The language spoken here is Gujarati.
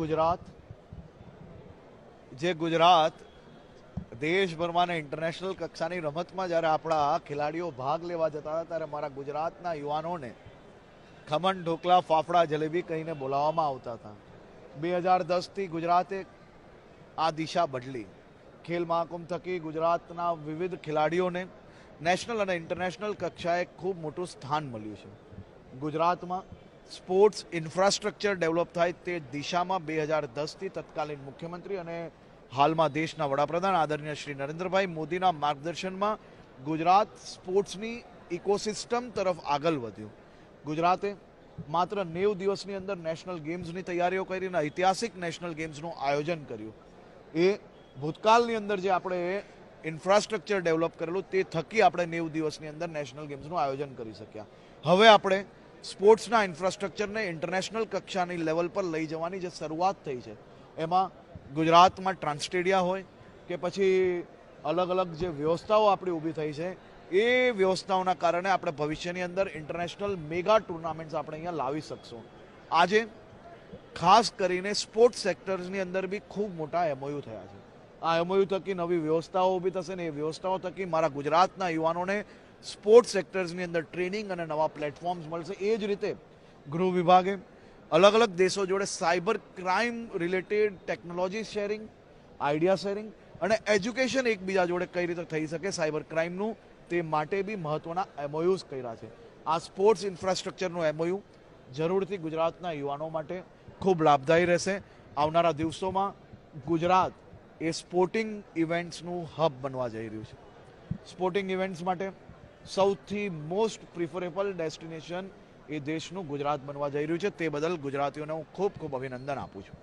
ગુજરાત, જે ગુજરાત દેશભરમાં અને ઇન્ટરનેશનલ કક્ષાની રમતમાં જ્યારે આપણા ખેલાડીઓ ભાગ લેવા જતા હતા, ત્યારે મારા ગુજરાતના યુવાનોને ખમણ, ઢોકલા, ફાફડા, જલેબી કહીને બોલાવવામાં આવતા હતા. બે હજાર દસથી ગુજરાતે આ દિશા બદલી. ખેલ મહાકુંભ થકી ગુજરાતના વિવિધ ખેલાડીઓને નેશનલ અને ઇન્ટરનેશનલ કક્ષાએ ખૂબ મોટું સ્થાન મળ્યું છે. ગુજરાતમાં સ્પોર્ટ્સ ઇન્ફ્રાસ્ટ્રક્ચર ડેવલપ થાય તે દિશામાં બે હજાર દસથી તત્કાલીન મુખ્યમંત્રી અને હાલમાં દેશના વડાપ્રધાન આદરણીય શ્રી નરેન્દ્રભાઈ મોદીના માર્ગદર્શનમાં ગુજરાત સ્પોર્ટ્સની ઇકોસિસ્ટમ તરફ આગળ વધ્યું. ગુજરાતે માત્ર નેવ દિવસની અંદર નેશનલ ગેમ્સની તૈયારીઓ કરીને ઐતિહાસિક નેશનલ ગેમ્સનું આયોજન કર્યું. એ ભૂતકાળની અંદર જે આપણે ઇન્ફ્રાસ્ટ્રક્ચર ડેવલપ કરેલું તે થકી આપણે નેવ દિવસની અંદર નેશનલ ગેમ્સનું આયોજન કરી શક્યા. હવે આપણે સ્પોર્ટ્સના ઇન્ફ્રાસ્ટ્રક્ચરને ઇન્ટરનેશનલ કક્ષાની લેવલ પર લઈ જવાની જે શરૂઆત થઈ છે, એમાં ગુજરાતમાં ટ્રાન્સસ્ટેડિયા હોય કે પછી અલગ અલગ જે વ્યવસ્થાઓ આપણી ઊભી થઈ છે, એ વ્યવસ્થાઓના કારણે આપણે ભવિષ્યની અંદર ઇન્ટરનેશનલ મેગા ટુર્નામેન્ટ્સ આપણે અહીંયા લાવી શકશું. આજે ખાસ કરીને સ્પોર્ટ્સ સેક્ટર્સની અંદર બી ખૂબ મોટા એમઓયુ થયા છે. આ એમઓયુ થકી નવી વ્યવસ્થાઓ ઊભી થશે ને એ વ્યવસ્થાઓ થકી મારા ગુજરાતના યુવાનોને સ્પોર્ટ્સ સેક્ટર્સની અંદર ટ્રેનિંગ અને નવા પ્લેટફોર્મ્સ મળશે. એ જ રીતે ગૃહ વિભાગે અલગ અલગ દેશો જોડે cyber crime related technology sharing, idea sharing અને એજ્યુકેશન એકબીજા જોડે કઈ રીતે થઈ શકે, સાયબર ક્રાઇમનું તે માટે બી મહત્વના એમઓયુઝ કર્યા છે. આ સ્પોર્ટ્સ ઇન્ફ્રાસ્ટ્રક્ચરનું એમઓયુ જરૂરથી ગુજરાતના યુવાનો માટે ખૂબ લાભદાયી રહેશે. આવનારા દિવસોમાં ગુજરાત એ સ્પોર્ટિંગ ઇવેન્ટ્સનું હબ બનવા જઈ રહ્યું છે. સ્પોર્ટિંગ ઇવેન્ટ્સ માટે સૌથી મોસ્ટ પ્રિફરેબલ ડેસ્ટિનેશન એ દેશનું ગુજરાત બનવા જઈ રહ્યું છે. તે બદલ ગુજરાતીઓને હું ખૂબ ખૂબ અભિનંદન આપું છું.